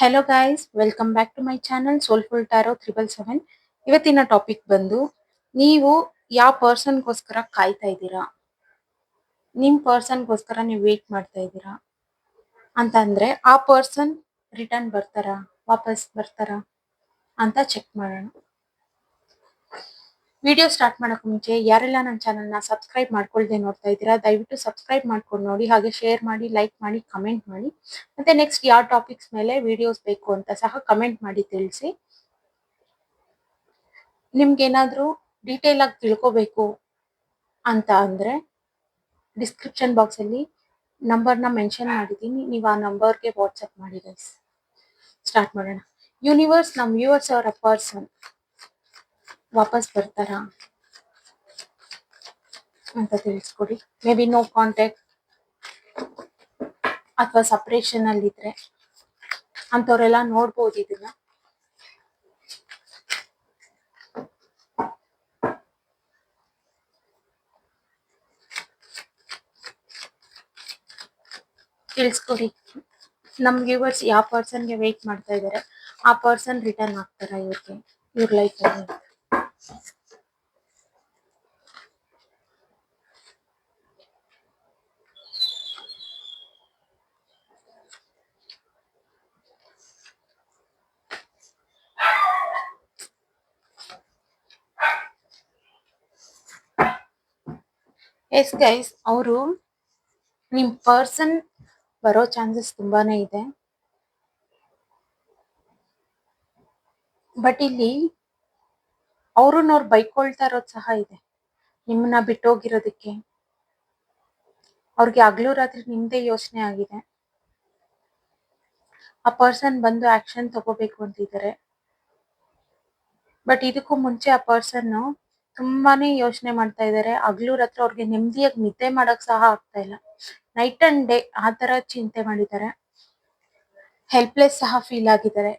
Hello guys welcome back to my channel soulful tarot triple seven ಇವತ್ತಿನ topic ಬಂದು, ನೀವು ಯಾವ ಪರ್ಸನ್ಗೋಸ್ಕರ ಕಾಯ್ತಾ ಇದ್ದೀರಾ? ನಿಮ್ಮ ಪರ್ಸನ್ಗೋಸ್ಕರ ನೀವು ವೇಟ್ ಮಾಡ್ತಾ ಇದ್ದೀರಾ? ಅಂತ ಆ ಪರ್ಸನ್ ರಿಟರ್ನ್ ಬರ್ತಾರಾ? ವಾಪಸ್ ಬರ್ತಾರಾ? ಅಂತ ಚೆಕ್ ಮಾಡೋಣ. ವಿಡಿಯೋ ಸ್ಟಾರ್ಟ್ ಮಾಡೋಕೆ ಮುಂಚೆ ಯಾರೆಲ್ಲ ನನ್ನ ಚಾನಲ್ನ ಸಬ್ಸ್ಕ್ರೈಬ್ ಮಾಡ್ಕೊಳ್ದೆ ನೋಡ್ತಾ ಇದ್ದೀರಾ, ದಯವಿಟ್ಟು ಸಬ್ಸ್ಕ್ರೈಬ್ ಮಾಡ್ಕೊಂಡು ನೋಡಿ, ಹಾಗೆ ಶೇರ್ ಮಾಡಿ ಲೈಕ್ ಮಾಡಿ ಕಮೆಂಟ್ ಮಾಡಿ. ಮತ್ತೆ ನೆಕ್ಸ್ಟ್ ಯಾವ ಟಾಪಿಕ್ಸ್ ಮೇಲೆ ವಿಡಿಯೋಸ್ ಬೇಕು ಅಂತ ಸಹ ಕಮೆಂಟ್ ಮಾಡಿ ತಿಳಿಸಿ. ನಿಮ್ಗೇನಾದರೂ ಡೀಟೇಲ್ ಆಗಿ ತಿಳ್ಕೋಬೇಕು ಅಂತ ಅಂದ್ರೆ ಡಿಸ್ಕ್ರಿಪ್ಷನ್ ಬಾಕ್ಸ್ ಅಲ್ಲಿ ನಂಬರ್ನ ಮೆನ್ಷನ್ ಮಾಡಿದ್ದೀನಿ. ನೀವು ಆ ನಂಬರ್ಗೆ ವಾಟ್ಸಪ್ ಮಾಡಿ ಗೈಸ್ ಸ್ಟಾರ್ಟ್ ಮಾಡೋಣ. ಯೂನಿವರ್ಸ್ ನಮ್ಮ ವ್ಯೂವರ್ಸ್ ಅವರ ಪರ್ಸನ್ ವಾಪಸ್ ಬರ್ತಾರಾ? ಅಂತ ತಿಳಿಸ್ಕೊಡಿ. ಮೇ ಬಿ ನೋ ಕಾಂಟ್ಯಾಕ್ಟ್ ಅಥವಾ ಸಪ್ರೇಷನ್ ಅಲ್ಲಿ ಇದ್ರೆ ಅಂತವ್ರೆಲ್ಲ ನೋಡ್ಬೋದು ಇದನ್ನ. ತಿಳಿಸ್ಕೊಡಿ. ನಮ್ ವ್ಯೂವರ್ಸ್ ಯಾವ ಪರ್ಸನ್ಗೆ ವೇಟ್ ಮಾಡ್ತಾ ಇದ್ದಾರೆ ಆ ಪರ್ಸನ್ ರಿಟರ್ನ್ ಆಗ್ತಾರ ಇವ್ರಿಗೆ, ಇವ್ರ ಲೈಫ್ ಅಲ್ಲಿ ಎಸ್ ಗೈಸ್ ಅವರು ನಿಮ್ ಪರ್ಸನ್ ಬರೋ ಚಾನ್ಸಸ್ ತುಂಬಾನೇ ಇದೆ. ಬಟ್ ಇಲ್ಲಿ ಅವ್ರನ್ನ ಅವ್ರು ಬೈಕೊಳ್ತಾ ಇರೋದು ಸಹ ಇದೆ. ನಿಮ್ಮನ್ನ ಬಿಟ್ಟೋಗಿರೋದಕ್ಕೆ. ಅವ್ರಿಗೆ ಹಗ್ಲು ರಾತ್ರಿ ನಿಮ್ದೇ ಯೋಚನೆ ಆಗಿದೆ. ಆ ಪರ್ಸನ್ ಬಂದು ಆಕ್ಷನ್ ತಗೋಬೇಕು ಅಂತಿದ್ದಾರೆ. ಬಟ್ ಇದಕ್ಕೂ ಮುಂಚೆ ಆ ಪರ್ಸನ್ ತುಂಬಾನೇ ಯೋಚನೆ ಮಾಡ್ತಾ ಇದ್ದಾರೆ ಹಗಲು ರಾತ್ರಿ ಅವ್ರಿಗೆ ನೆಮ್ಮದಿಯಾಗಿ ನಿದ್ದೆ ಮಾಡಕ್ ಸಹ ಆಗ್ತಾ ಇಲ್ಲ. ನೈಟ್ ಅಂಡ್ ಡೇ ಆ ತರ ಚಿಂತೆ ಮಾಡಿದ್ದಾರೆ. ಹೆಲ್ಪ್ಲೆಸ್ ಸಹ ಫೀಲ್ ಆಗಿದ್ದಾರೆ.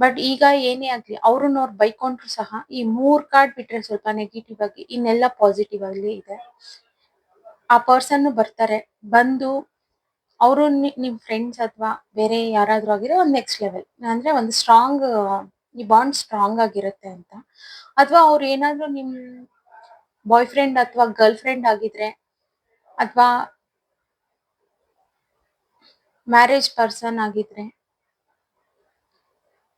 ಬಟ್ ಈಗ ಏನೇ ಆಗ್ಲಿ, ಅವ್ರನ್ನ ಅವ್ರು ಬೈಕೊಂಡ್ರು ಸಹ ಈ ಮೂರ್ ಕಾರ್ಡ್ ಬಿಟ್ರೆ ಸ್ವಲ್ಪ ನೆಗೆಟಿವ್ ಆಗಿ, ಇನ್ನೆಲ್ಲ ಪಾಸಿಟಿವ್ ಆಗಿ ಇದೆ. ಆ ಪರ್ಸನ್ ಬರ್ತಾರೆ. ಬಂದು ಅವರು ನಿಮ್ ಫ್ರೆಂಡ್ಸ್ ಅಥವಾ ಬೇರೆ ಯಾರಾದ್ರೂ ಆಗಿದ್ರೆ ಒಂದು ನೆಕ್ಸ್ಟ್ ಲೆವೆಲ್ ಅಂದ್ರೆ ಒಂದು ಸ್ಟ್ರಾಂಗ್ ಈ ಬಾಂಡ್ ಸ್ಟ್ರಾಂಗ್ ಆಗಿರುತ್ತೆ ಅಂತ. ಅಥವಾ ಅವ್ರು ಏನಾದ್ರು ನಿಮ್ ಬಾಯ್ ಫ್ರೆಂಡ್ ಅಥವಾ ಗರ್ಲ್ ಫ್ರೆಂಡ್ ಆಗಿದ್ರೆ ಅಥವಾ ಮ್ಯಾರೇಜ್ ಪರ್ಸನ್ ಆಗಿದ್ರೆ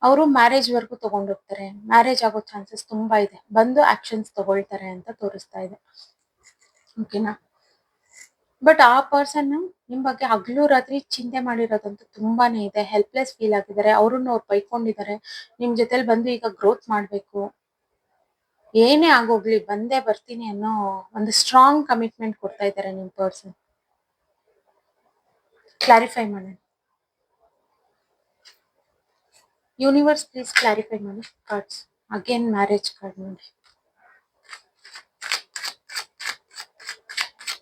ಅವರು ಮ್ಯಾರೇಜ್ ವರ್ಗೂ ತಗೊಂಡೋಗ್ತಾರೆ ಮ್ಯಾರೇಜ್ ಆಗೋ ಚಾನ್ಸಸ್ ತುಂಬಾ ಇದೆ. ಬಂದು ಆಕ್ಷನ್ಸ್ ತಗೊಳ್ತಾರೆ ಅಂತ ತೋರಿಸ್ತಾ ಇದೆ. ಓಕೆನಾ ಬಟ್ ಆ ಪರ್ಸನ್ ನಿಮ್ ಬಗ್ಗೆ ಹಗ್ಲು ರಾತ್ರಿ ಚಿಂತೆ ಮಾಡಿರೋದಂತೂ ತುಂಬಾನೇ ಇದೆ. ಹೆಲ್ಪ್ಲೆಸ್ ಫೀಲ್ ಆಗಿದ್ದಾರೆ. ಅವ್ರನ್ನ ಅವ್ರು ಬೈಕೊಂಡಿದ್ದಾರೆ. ನಿಮ್ ಜೊತೆಲಿ ಬಂದು ಈಗ ಗ್ರೋತ್ ಮಾಡ್ಬೇಕು. ಏನೇ ಆಗೋಗ್ಲಿ ಬಂದೇ ಬರ್ತೀನಿ ಅನ್ನೋ ಒಂದು ಸ್ಟ್ರಾಂಗ್ ಕಮಿಟ್ಮೆಂಟ್ ಕೊಡ್ತಾ ಇದ್ದಾರೆ ನಿಮ್ ಪರ್ಸನ್ ಕ್ಲಾರಿಫೈ ಮಾಡಿ ಯೂನಿವರ್ಸ್ ಪ್ಲೀಸ್ ಕ್ಲಾರಿಫೈ ಮಾಡಿ ಕಾರ್ಡ್ಸ್ ಅಗೇನ್ ಮ್ಯಾರೇಜ್ ಕಾರ್ಡ್ ನೋಡಿ.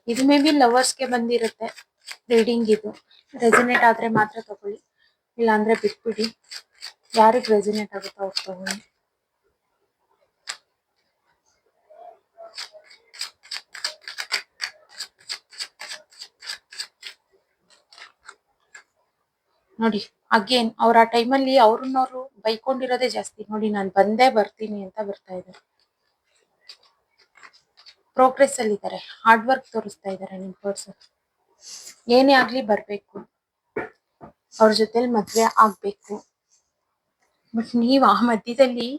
ಇದು ಮೇ ಬಿ ಲವರ್ಸ್ಗೆ ಬಂದಿರುತ್ತೆ. ರೀಡಿಂಗ್ ಇದು. ರೆಸಿನೇಟ್ ಆದ್ರೆ ಮಾತ್ರ ತಗೊಳ್ಳಿ. ಇಲ್ಲ ಅಂದ್ರೆ ಬಿಟ್ಬಿಡಿ. ಯಾರಿಗೆ ರೆಸಿನೇಟ್ ಆಗುತ್ತೋ ಅವ್ರು ತಗೊಳ್ಳಿ. ನೋಡಿ ಅಗೇನ್ ಅವ್ರ ಆ ಟೈಮಲ್ಲಿ ಅವ್ರನ್ನವ್ರು ಬೈಕೊಂಡಿರೋದೇ ಜಾಸ್ತಿ. ನೋಡಿ, ನಾನು ಬಂದೇ ಬರ್ತೀನಿ ಅಂತ ಬರ್ತಾ ಇದ್ದಾರೆ. ಪ್ರೋಗ್ರೆಸ್ ಅಲ್ಲಿ ಇದ್ದಾರೆ ಹಾರ್ಡ್ ವರ್ಕ್ ತೋರಿಸ್ತಾ ಇದ್ದಾರೆ ನಿಮ್ ಪರ್ಸನ್ ಏನೇ ಆಗ್ಲಿ ಬರ್ಬೇಕು. ಅವ್ರ ಜೊತೆಲಿ ಮದ್ವೆ ಆಗ್ಬೇಕು. ಬಟ್ ನೀವು ಆ ಮಧ್ಯದಲ್ಲಿ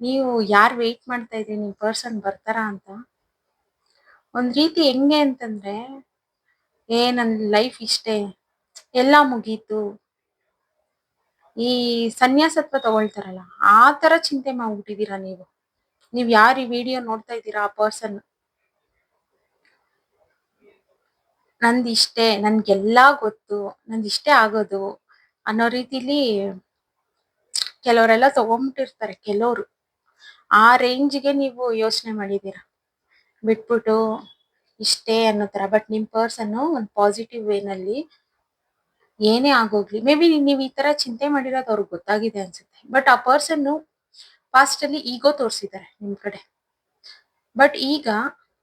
ನೀವು ಯಾರು ವೆಯ್ಟ್ ಮಾಡ್ತಾ ಇದ್ರಿ? ನಿಮ್ ಪರ್ಸನ್ ಬರ್ತಾರಾ ಅಂತ. ಒಂದ್ ರೀತಿ ಹೆಂಗೆ ಅಂತಂದ್ರೆ, ಏ ನನ್ನ ಲೈಫ್ ಇಷ್ಟೇ. ಎಲ್ಲ ಮುಗೀತು. ಈ ಸನ್ಯಾಸತ್ವ ತಗೊಳ್ತಾರಲ್ಲ, ಆ ತರ ಚಿಂತೆ ಮಾಡ್ಬಿಟ್ಟಿದ್ದೀರಾ ನೀವು? ನೀವ್ ಯಾರು ಈ ವಿಡಿಯೋ ನೋಡ್ತಾ ಇದ್ದೀರಾ ಆ ಪರ್ಸನ್ ನಂದಿಷ್ಟೇ ನನ್ಗೆಲ್ಲ ಗೊತ್ತು ನಂದಿಷ್ಟೇ ಆಗೋದು ಅನ್ನೋ ರೀತಿಲಿ ಕೆಲವರೆಲ್ಲ ತಗೊಂಡ್ಬಿಟ್ಟಿರ್ತಾರೆ ಕೆಲವರು. ಆ ರೇಂಜ್ಗೆ ನೀವು ಯೋಚನೆ ಮಾಡಿದೀರ ಬಿಟ್ಬಿಟ್ಟು ಇಷ್ಟೇ ಅನ್ನೋ ತರ ಬಟ್ ನಿಮ್ ಪರ್ಸನ್ ಒಂದು ಪಾಸಿಟಿವ್ ವೇನಲ್ಲಿ ಏನೇ ಆಗೋಗ್ಲಿ ಮೇ ಬಿ ನೀವು ಈ ತರ ಚಿಂತೆ ಮಾಡಿರೋದು ಅವ್ರಿಗೆ ಗೊತ್ತಾಗಿದೆ ಅನ್ಸುತ್ತೆ ಬಟ್ ಆ ಪರ್ಸನ್ ಪಾಸ್ಟ್ ಅಲ್ಲಿ ಈಗೋ ತೋರಿಸಿದ್ದಾರೆ ನಿಮ್ ಕಡೆ. ಬಟ್ ಈಗ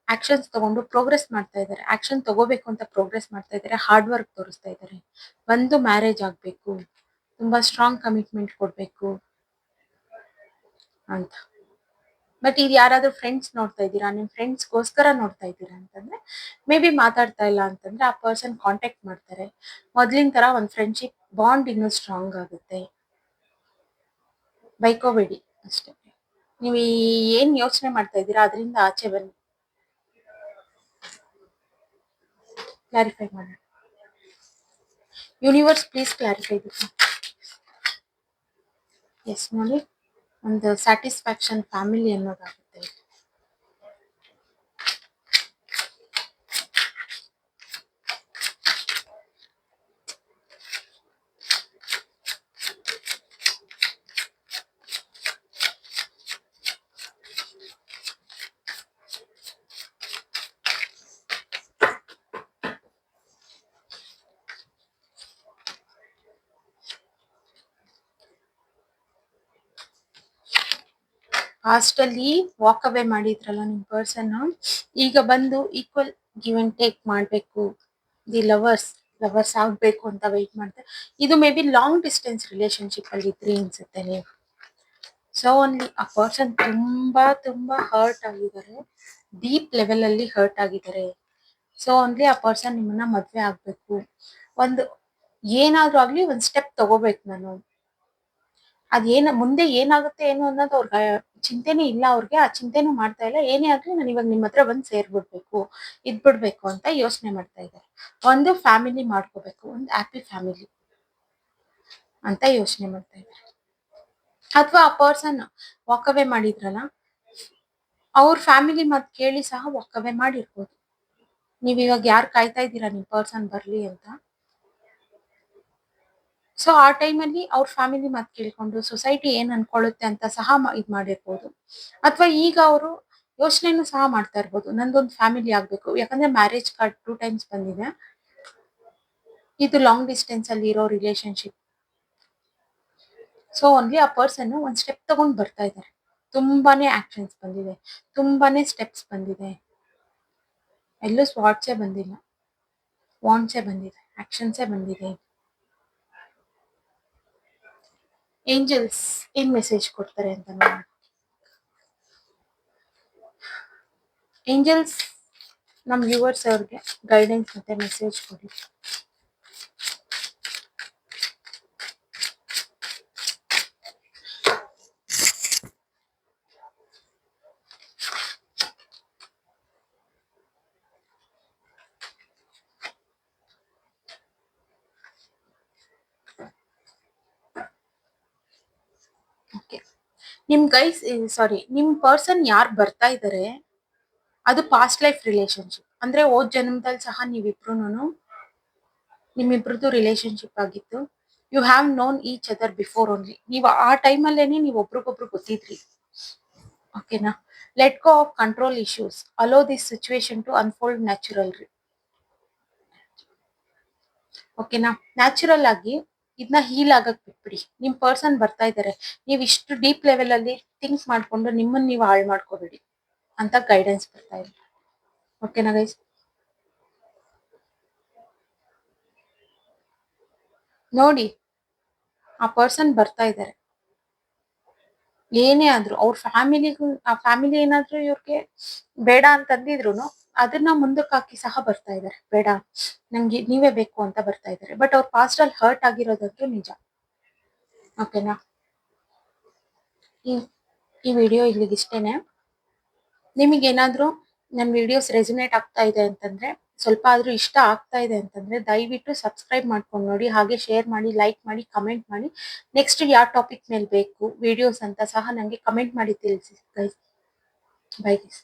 ಆಕ್ಷನ್ಸ್ ತಗೊಂಡು ಪ್ರೋಗ್ರೆಸ್ ಮಾಡ್ತಾ ಇದ್ದಾರೆ. ಆಕ್ಷನ್ ತಗೋಬೇಕು ಅಂತ ಪ್ರೋಗ್ರೆಸ್ ಮಾಡ್ತಾ ಇದ್ದಾರೆ. ಹಾರ್ಡ್ ವರ್ಕ್ ತೋರಿಸ್ತಾ ಇದ್ದಾರೆ. ಒಂದು ಮ್ಯಾರೇಜ್ ಆಗಬೇಕು. ತುಂಬಾ ಸ್ಟ್ರಾಂಗ್ ಕಮಿಟ್ಮೆಂಟ್ ಕೊಡಬೇಕು ಅಂತ. ಬಟ್ ಇದು ಯಾರಾದ್ರೂ ಫ್ರೆಂಡ್ಸ್ ನೋಡ್ತಾ ಇದ್ದೀರಾ? ನಿಮ್ ಫ್ರೆಂಡ್ಸ್ಗೋಸ್ಕರ ನೋಡ್ತಾ ಇದ್ದೀರಾ ಅಂತಂದ್ರೆ ಮೇ ಬಿ ಮಾತಾಡ್ತಾ ಇಲ್ಲ ಅಂತಂದ್ರೆ ಆ ಪರ್ಸನ್ ಕಾಂಟ್ಯಾಕ್ಟ್ ಮಾಡ್ತಾರೆ. ಮೊದಲಿನ ತರ ಒಂದು ಫ್ರೆಂಡ್ಶಿಪ್ ಬಾಂಡ್ ಇನ್ನೂ ಸ್ಟ್ರಾಂಗ್ ಆಗುತ್ತೆ. ಬೈಕೋಬೇಡಿ. ಅಷ್ಟೇ. ನೀವು ಏನ್ ಯೋಚನೆ ಮಾಡ್ತಾ ಇದ್ದೀರಾ? ಅದರಿಂದ ಆಚೆ ಬನ್ನಿ. ಕ್ಲಾರಿಫೈ ಮಾಡೋಣ. Universe please clarify this is ನೋಡಿ. ಒಂದು ಸ್ಯಾಟಿಸ್ಫ್ಯಾಕ್ಷನ್ ಫ್ಯಾಮಿಲಿ ಅನ್ನೋದಾಗುತ್ತೆ. ಅಲ್ಲಿ ವಾಕ್ ಅವೇ ಮಾಡಿದ್ರಲ್ಲ ನಿಮ್ಮ ಪರ್ಸನ್ ಈಗ ಬಂದು ಈಕ್ವಲ್ ಗಿವ್ ಅಂಡ್ ಟೇಕ್ ಮಾಡ್ಬೇಕು. ದಿ ಲವರ್ಸ್ ಲವರ್ಸ್ ಆಗ್ಬೇಕು ಅಂತ ವೈಟ್ ಮಾಡ್ತಾರೆ ಇದು may be long distance relationship ಅಲ್ಲಿ ಇದ್ರಿ ಅನ್ಸುತ್ತೆ ನೀವು. ಸೊ ಓನ್ಲಿ ಆ ಪರ್ಸನ್ ತುಂಬಾ ತುಂಬಾ ಹರ್ಟ್ ಆಗಿದ್ದಾರೆ. ಡೀಪ್ ಲೆವೆಲ್ ಅಲ್ಲಿ ಹರ್ಟ್ ಆಗಿದ್ದಾರೆ. ಸೊ ಓನ್ಲಿ ಆ ಪರ್ಸನ್ ನಿಮ್ಮನ್ನ ಮದ್ವೆ ಆಗ್ಬೇಕು. ಒಂದು, ಏನಾದ್ರೂ ಆಗ್ಲಿ ಒಂದ್ ಸ್ಟೆಪ್ ತಗೋಬೇಕು ನಾನು. ಅದೇನ, ಮುಂದೆ ಏನಾಗುತ್ತೆ ಏನು ಅನ್ನೋದು ಅವ್ರಿಗೆ ಚಿಂತೆನೇ ಇಲ್ಲ ಅವ್ರಿಗೆ, ಆ ಚಿಂತೆನೂ ಮಾಡ್ತಾ ಇಲ್ಲ. ಏನೇ ಆಗ್ಲಿ ನಾನು ಇವಾಗ ನಿಮ್ಮ ಹತ್ರ ಬಂದು ಸೇರ್ಬಿಡ್ಬೇಕು ಇದ್ಬಿಡ್ಬೇಕು ಅಂತ ಯೋಚನೆ ಮಾಡ್ತಾ ಇದ್ದಾರೆ. ಒಂದು ಫ್ಯಾಮಿಲಿ ಮಾಡ್ಕೋಬೇಕು, ಒಂದು ಹ್ಯಾಪಿ ಫ್ಯಾಮಿಲಿ ಅಂತ ಯೋಚನೆ ಮಾಡ್ತಾ ಇದ್ದಾರೆ. ಅಥವಾ ಆ ಪರ್ಸನ್ ವಾಕವೇ ಮಾಡಿದ್ರಲ್ಲ, ಅವ್ರ ಫ್ಯಾಮಿಲಿ ಮತ್ ಕೇಳಿ ಸಹ ವಾಕವೇ ಮಾಡಿರ್ಬೋದು. ನೀವ್ ಇವಾಗ ಯಾರು ಕಾಯ್ತಾ ಇದ್ದೀರಾ ನಿಮ್ ಪರ್ಸನ್ ಬರ್ಲಿ ಅಂತ? ಸೊ ಆ ಟೈಮಲ್ಲಿ ಅವ್ರ ಫ್ಯಾಮಿಲಿ ಮಾತು ಕೇಳ್ಕೊಂಡು ಸೊಸೈಟಿ ಏನ್ ಅನ್ಕೊಳ್ಳುತ್ತೆ ಅಂತ ಸಹ ಇದು ಮಾಡಿರ್ಬೋದು. ಅಥವಾ ಈಗ ಅವರು ಯೋಚನೆನೂ ಸಹ ಮಾಡ್ತಾ ಇರ್ಬೋದು. ನಂದೊಂದು ಫ್ಯಾಮಿಲಿ ಆಗ್ಬೇಕು. ಯಾಕಂದ್ರೆ ಮ್ಯಾರೇಜ್ ಕಾರ್ಡ್ ಟೂ ಟೈಮ್ಸ್ ಬಂದಿದೆ. ಇದು ಲಾಂಗ್ ಡಿಸ್ಟೆನ್ಸ್ ಅಲ್ಲಿ ಇರೋ ರಿಲೇಶನ್ಶಿಪ್ ಸೊ ಓನ್ಲಿ ಆ ಪರ್ಸನ್ ಒಂದ್ ಸ್ಟೆಪ್ ತಗೊಂಡ್ ಬರ್ತಾ ಇದ್ದಾರೆ ತುಂಬಾನೇ ಆಕ್ಷನ್ಸ್ ಬಂದಿದೆ. ತುಂಬಾನೇ ಸ್ಟೆಪ್ಸ್ ಬಂದಿದೆ. ಎಲ್ಲೂ ಸ್ವಾಟ್ಸೇ ಬಂದಿಲ್ಲ. ವಾಂಟ್ಸೇ ಬಂದಿದೆ. ಆಕ್ಷನ್ಸೇ ಬಂದಿದೆ. ಏಂಜಲ್ಸ್ ಏನ್ ಮೆಸೇಜ್ ಕೊಡ್ತಾರೆ ಅಂತ ನೋಡಿ. ಏಂಜಲ್ಸ್ ನಮ್ ವ್ಯೂವರ್ಸ್ ಅವ್ರಿಗೆ ಗೈಡೆನ್ಸ್ ಮತ್ತೆ ಮೆಸೇಜ್ ಕೊಡಿ. ನಿಮ್ ಗೈಸ್ ಸಾರಿ ನಿಮ್ ಪರ್ಸನ್ ಯಾರು ಬರ್ತಾ ಇದಾರೆ, ಅದು ಪಾಸ್ಟ್ ಲೈಫ್ ರಿಲೇಶನ್ಶಿಪ್ ಅಂದ್ರೆ ಹೋದ್ ಜನ್ಮದಲ್ಲಿ ಸಹ ನೀವಿಬ್ರು ನಿಮ್ಮಿಬ್ರದ್ದು ರಿಲೇಶನ್ಶಿಪ್ ಆಗಿತ್ತು you have known each other before only ನೀವು ಆ ಟೈಮಲ್ಲೇನೆ ನೀವು ಒಬ್ರಿಗೊಬ್ರು ಗೊತ್ತಿದ್ರಿ. ಓಕೆನಾ let go of control issues allow this situation to unfold naturally ಓಕೆನಾ ನ್ಯಾಚುರಲ್ ಆಗಿ ಇದನ್ನ ಹೀಲ್ ಆಗಕ್ ಬಿಟ್ಬಿಡಿ. ನಿಮ್ ಪರ್ಸನ್ ಬರ್ತಾ ಇದಾರೆ. ನೀವ್ ಇಷ್ಟು ಡೀಪ್ ಲೆವೆಲ್ ಅಲ್ಲಿ ಥಿಂಕ್ ಮಾಡ್ಕೊಂಡು ನಿಮ್ಮನ್ನ ನೀವು ಹಾಳು ಮಾಡ್ಕೋಬೇಡಿ ಅಂತ ಗೈಡೆನ್ಸ್ ಬರ್ತಾ ಇದೆ. ಓಕೆನಾ ಗೈಸ್ ನೋಡಿ, ಆ ಪರ್ಸನ್ ಬರ್ತಾ ಇದ್ದಾರೆ ಏನೇ ಆದ್ರೂ, ಅವ್ರ ಫ್ಯಾಮಿಲಿಗೂ ಆ ಫ್ಯಾಮಿಲಿ ಏನಾದ್ರೂ ಇವ್ರಿಗೆ ಬೇಡ ಅಂತಂದಿದ್ರು ಅದನ್ನ ಮುಂದಕ್ಕೆ ಹಾಕಿ ಸಹ ಬರ್ತಾ ಇದ್ದಾರೆ ಬೇಡ, ನಂಗೆ ನೀವೇ ಬೇಕು ಅಂತ ಬರ್ತಾ ಇದ್ದಾರೆ ಬಟ್ ಅವ್ರ ಪಾಸ್ಟ್ ಅಲ್ಲಿ ಹರ್ಟ್ ಆಗಿರೋದಂತೂ ನಿಜ ಓಕೆನಾ ಈ ಈ ವಿಡಿಯೋ ಇಲ್ಲಿಗೆ ಇಷ್ಟೇನೆ ಏನಾದರೂ ನನ್ನ ವಿಡಿಯೋಸ್ ರೆಸಿನೇಟ್ ಆಗ್ತಾ ಇದೆ ಅಂತಂದ್ರೆ, ಸ್ವಲ್ಪ ಆದ್ರೂ ಇಷ್ಟ ಆಗ್ತಾ ಇದೆ ಅಂತಂದ್ರೆ, ದಯವಿಟ್ಟು ಸಬ್ಸ್ಕ್ರೈಬ್ ಮಾಡ್ಕೊಂಡು ನೋಡಿ, ಹಾಗೆ ಶೇರ್ ಮಾಡಿ ಲೈಕ್ ಮಾಡಿ ಕಮೆಂಟ್ ಮಾಡಿ. ನೆಕ್ಸ್ಟ್ ಯಾವ ಟಾಪಿಕ್ ಮೇಲೆ ಬೇಕು ವಿಡಿಯೋಸ್ ಅಂತ ಸಹ ನನಗೆ ಕಮೆಂಟ್ ಮಾಡಿ ತಿಳಿಸಿ ಬೈ ಗೈಸ್